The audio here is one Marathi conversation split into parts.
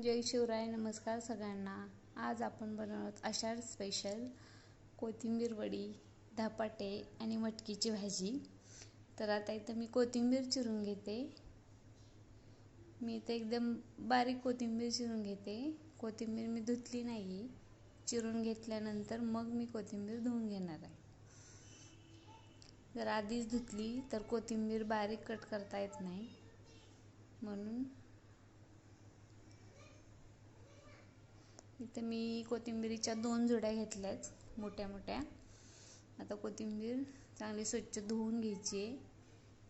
जय शिवराय नमस्कार सगळ्यांना. आज आपण बनवत आषाढ स्पेशल कोथिंबीर वडी धपाटे आणि मटकीची भाजी. तर आता इथं मी कोथिंबीर चिरून घेते. मी इथं एकदम बारीक कोथिंबीर चिरून घेते. कोथिंबीर मी धुतली नाही. चिरून घेतल्यानंतर मग मी कोथिंबीर धुवून घेणार आहे. जर आधीच धुतली तर कोथिंबीर बारीक कट करता येत नाही. म्हणून इथे मी कोथिंबिरीच्या दोन जुड्या घेतल्या आहेत मोठ्या मोठ्या. आता कोथिंबीर चांगली स्वच्छ धुवून घ्यायची आहे.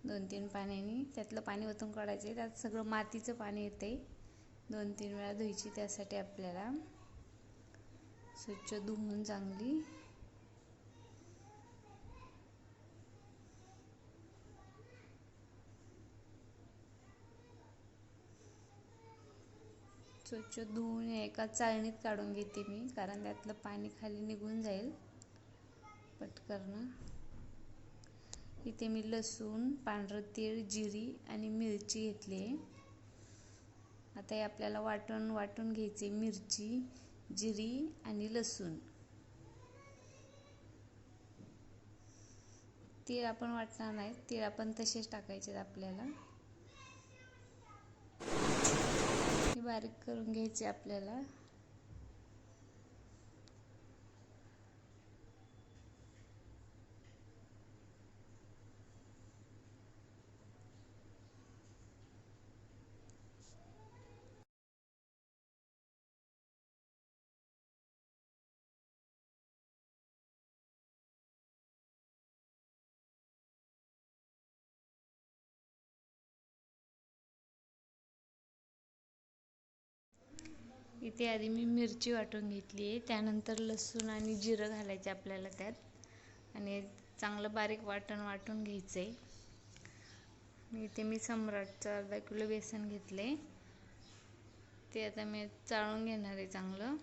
दोन तीन पाण्याने. त्यातलं पाणी ओतून काढायचं आहे. त्यात सगळं मातीचं पाणी येते दोन तीन वेळा धुवायची त्यासाठी आपल्याला. स्वच्छ धुवून चांगली स्वच्छ धुवून एका चाळणीत काढून घेते मी कारण त्यातलं पाणी खाली निघून जाईल पटकन इथे मी लसूण पांढरं तीळ जिरी आणि मिरची घेतली आहे. आता हे आपल्याला वाटून वाटून घ्यायचे मिरची जिरी आणि लसूण. तीळ आपण वाटणार नाही तीळ आपण तसेच टाकायचे आपल्याला. बारीक करून घ्यायची आपल्याला. इथे आधी मी मिरची वाटून घेतली आहे. त्यानंतर लसूण आणि जिरं घालायचे आपल्याला त्यात. आणि चांगलं बारीक वाटण वाटून घ्यायचं आहे इथे मी सम्राटचं अर्धा किलो बेसन घेतलं आहे ते आता मी चाळून घेणार आहे चांगलं.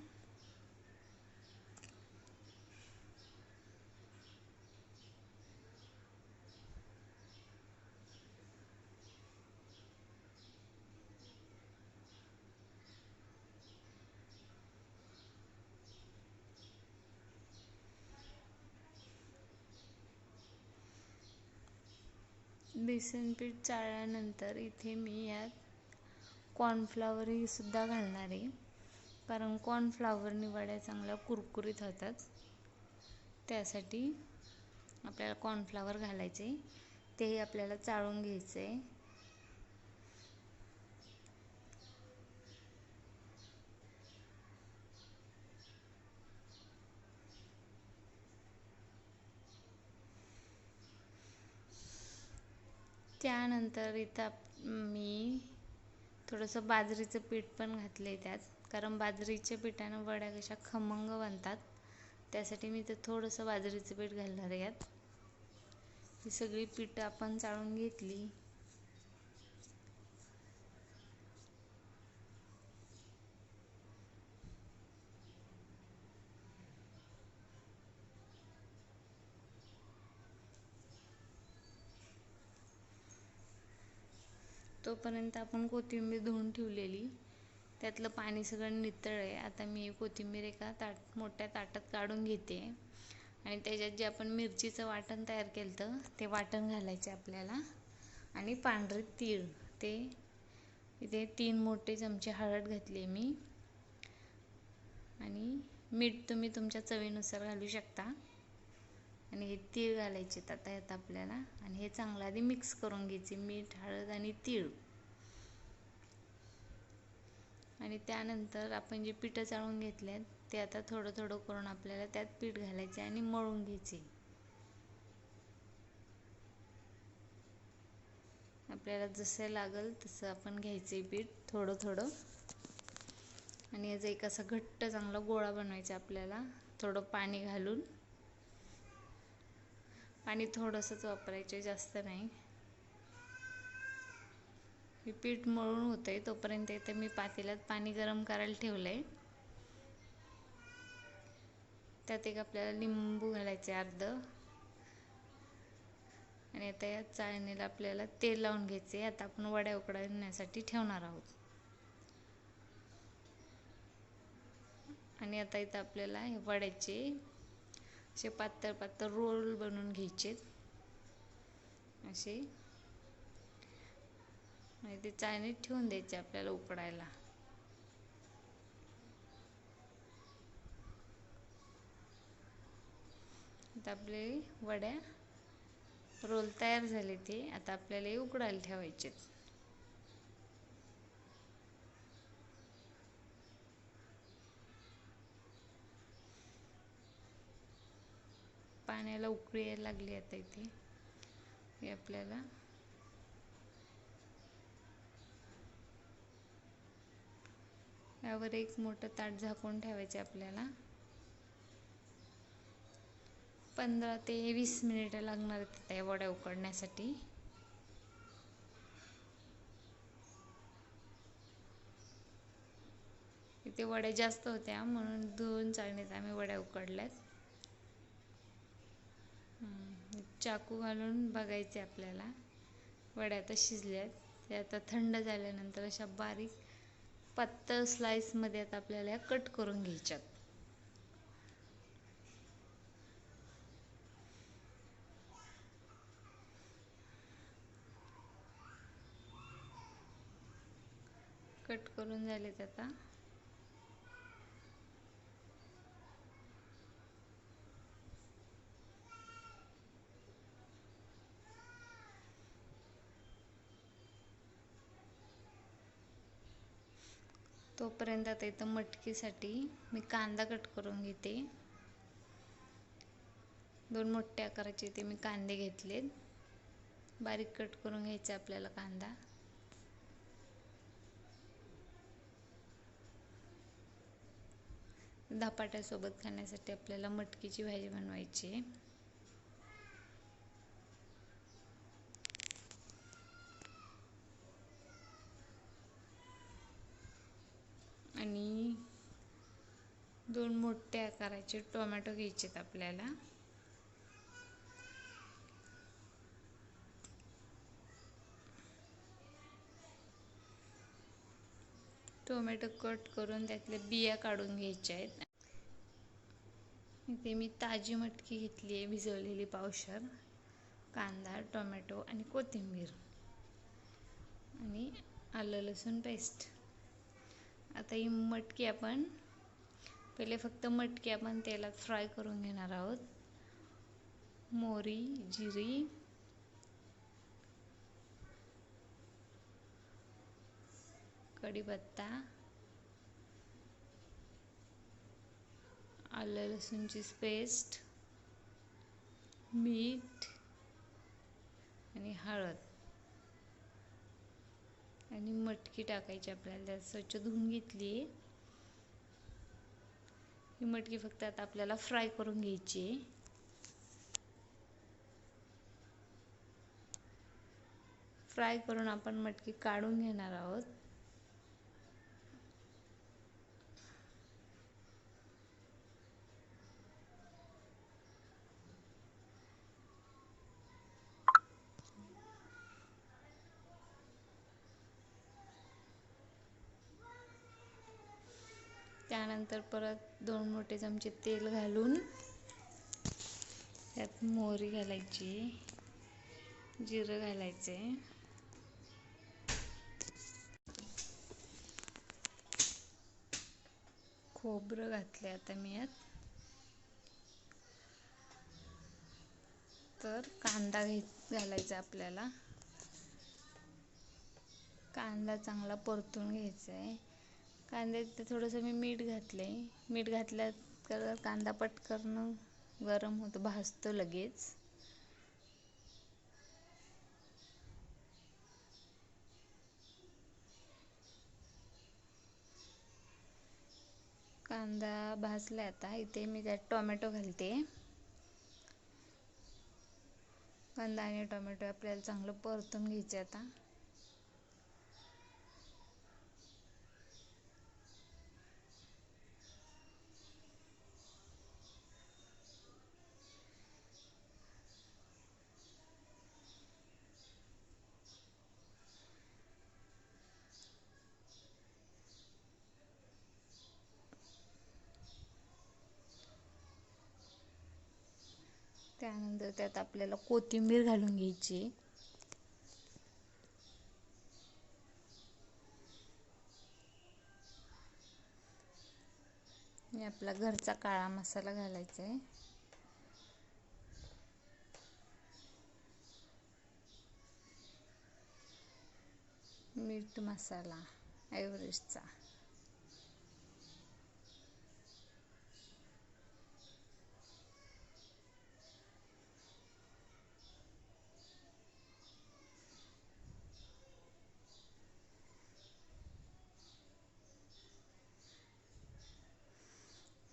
बेसन पीठ चाळल्यानंतर इथे मी यात कॉर्नफ्लावरही सुद्धा घालणार आहे. कारण कॉर्नफ्लावरनी वड्या चांगल्या कुरकुरीत होतात. त्यासाठी आपल्याला कॉर्नफ्लावर घालायचे तेही आपल्याला चाळून घ्यायचं आहे त्यानंतर इथं मी थोडंसं बाजरीचं पीठ पण घातलं आहे त्यात. कारण बाजरीच्या पिठानं वड्या कशा खमंग बनतात त्यासाठी मी तर थोडंसं बाजरीचं पीठ घालणार आहे यात. ही सगळी पीठं आपण चाळून घेतली. तोपर्यंत आपण कोथिंबीर धुवून ठेवलेली. त्यातलं पाणी सगळं नितळ आहे आता मी कोथिंबीर एका ताट मोठ्या ताटात काढून घेते. आणि त्याच्यात जे आपण मिरचीचं वाटण तयार केलं तर ते वाटण घालायचे आपल्याला. आणि पांढरे तीळ. ते इथे तीन मोठे चमचे हळद घातली मी. आणि मीठ तुम्ही तुमच्या चवीनुसार घालू शकता. आणि हे तीळ घालायचे. आता यात आपल्याला. आणि हे चांगलं आधी मिक्स करून घ्यायचे. मीठ हळद आणि तीळ. आणि त्यानंतर आपण जे पिठं चाळून घेतले ते आता थोडं थोडं करून आपल्याला त्यात पीठ घालायचे आणि मळून घ्यायचे. आपल्याला जसं लागल तसं आपण घ्यायचे पीठ थोडं थोडं. आणि याचा एक असा घट्ट चांगला गोळा बनवायचा आपल्याला थोडं पाणी घालून. पाणी थोडंसंच वापरायचे जास्त नाही. हे पीठ मळून होतं आहे तोपर्यंत इथे मी पातेल्यात पाणी गरम करायला ठेवलं आहे त्यात एक आपल्याला लिंबू घालायचे अर्ध. आणि आता या चाळणीला आपल्याला तेल लावून घ्यायचे आता आपण वड्या उकडण्यासाठी ठेवणार आहोत. आणि आता इथं आपल्याला हे वड्याचे असे पातळ पातळ रोल बनवून घ्यायचे असे ते चाळणीत ठेवून द्यायचे आपल्याला उकडायला. आता आपले वड्या रोल तयार झाले ते आता आपल्याला उकडायला ठेवायचे पाण्याला उकळी यायला लागली आता इथे. हे आपल्याला यावर एक मोठं ताट झाकून ठेवायचे आपल्याला. पंधरा ते वीस मिनिटं लागणार आहेत त्या वड्या उकडण्यासाठी. इथे वड्या जास्त होत्या म्हणून दोन चाळणीत आम्ही वड्या उकडल्यात. चाकू घालून बघायचे आपल्याला. वड्या आता शिजल्यात. ते आता थंड झाल्यानंतर अशा बारीक पातळ स्लाइसमध्ये आता आपल्याला कट करून घ्यायच्यात. कट करून झालेत आता. तोपर्यंत आता इथं मटकीसाठी मी कांदा कट करून घेते. दोन मोठ्या आकाराचे ते मी कांदे घेतलेत. बारीक कट करून घ्यायचा आपल्याला कांदा. धपाट्यासोबत खाण्यासाठी आपल्याला मटकीची भाजी बनवायची आहे. दोन मोठे आकाराचे टोमॅटो घ्यायचेत आपल्याला. टोमॅटो कट करून त्यातल्या बिया काढून घ्यायच्या आहेत. इथे मी ताजी मटकी घेतली आहे भिजवलेली पावशर कांदा टोमॅटो आणि कोथिंबीर. आणि आलं लसूण पेस्ट आता ही मटकी आपण पहिले फक्त मटकी आपण तेलात फ्राय करून घेणार आहोत. मोरी जिरी. कढीपत्ता. आलं लसूणची पेस्ट मीठ. आणि हळद. आणि मटकी टाकायची आपल्याला स्वच्छ धुवून घेतली ही मटकी फक्त आता आपल्याला फ्राय करून घ्यायची आहे. फ्राय करून आपण मटकी काढून घेणार आहोत. त्यानंतर परत दोन मोठे चमचे तेल घालून त्यात मोहरी घालायची जिरं घालायचे. खोबरं घातले आता मी यात. तर कांदा घे घालायचा आपल्याला. कांदा चांगला परतून घ्यायचा आहे कांद्यात थोडंसं मी मीठ घातलं. आहे मीठ घातल्या तर कांदा पटकन गरम होतो भाजतो लगेच. कांदा भाजला आता. इथे मी त्यात टोमॅटो घालते. कांदा आणि टोमॅटो आपल्याला चांगलं परतून घ्यायचे आता. त्यानंतर त्यात आपल्याला कोथिंबीर घालून घ्यायची. आपला घरचा काळा मसाला घालायचा आहे. मीठ मसाला एव्हरेस्टचा.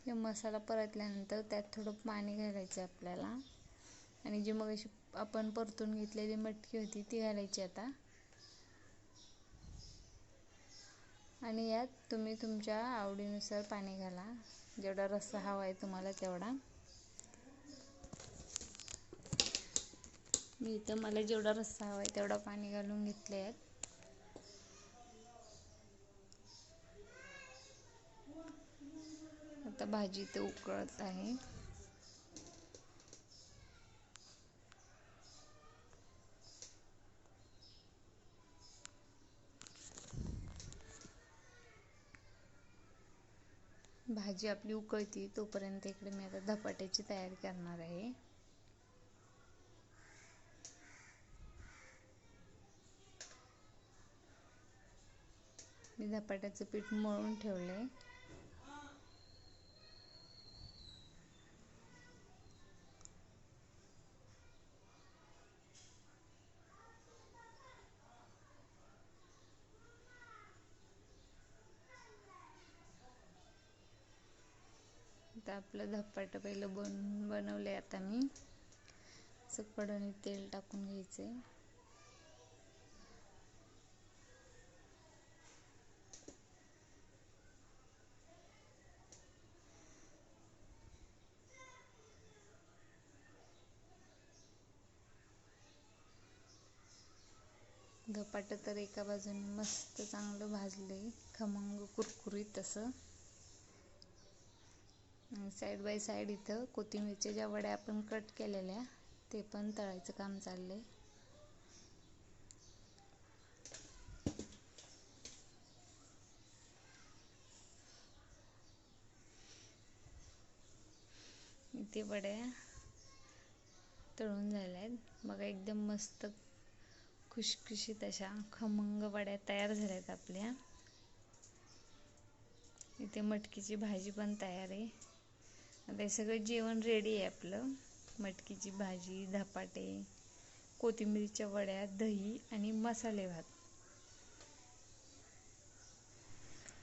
हे मसाला परतल्यानंतर त्यात थोडं पाणी घालायचं आपल्याला. आणि जी मग अशी आपण परतून घेतलेली मटकी होती ती घालायची आता. आणि यात तुम्ही तुमच्या आवडीनुसार पाणी घाला. जेवढा रस्सा हवा आहे तुम्हाला तेवढा. मी इथं मला जेवढा रस्सा हवा आहे तेवढा पाणी घालून घेतले आहेत भाजी ते उकळत आहे. भाजी आपली उकळती तोपर्यंत इकडे मी आता धपाट्याची तयारी करणार आहे. मी धपाट्याचं पीठ मळून ठेवलं आहे आता आपलं धपाटं पहिलं बन बनवलं आहे आता मी. असं कडणी तेल टाकून घ्यायचं आहे धपाटं तर एका बाजूने मस्त चांगलं भाजले खमंग कुरकुरीत असं. साईड बाय साईड इथं कोथिंबीरच्या ज्या वड्या आपण कट केलेल्या ते पण तळायचं काम चाललं आहे इथे वड्या तळून झाल्या आहेत बघा एकदम मस्त खुशखुशीत अशा खमंग वड्या तयार झाल्या आहेत आपल्या. इथे मटकीची भाजी पण तयार आहे. आता हे सगळं जेवण रेडी आहे आपलं. मटकीची भाजी धपाटे कोथिंबीरीच्या वड्या दही आणि मसाले भात.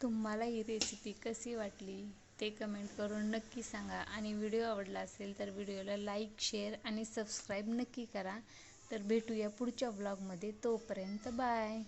तुम्हाला ही रेसिपी कशी वाटली ते कमेंट करून नक्की सांगा. आणि व्हिडिओ आवडला असेल तर व्हिडिओला लाईक शेअर आणि सबस्क्राईब नक्की करा. तर भेटूया पुढच्या ब्लॉगमध्ये तोपर्यंत बाय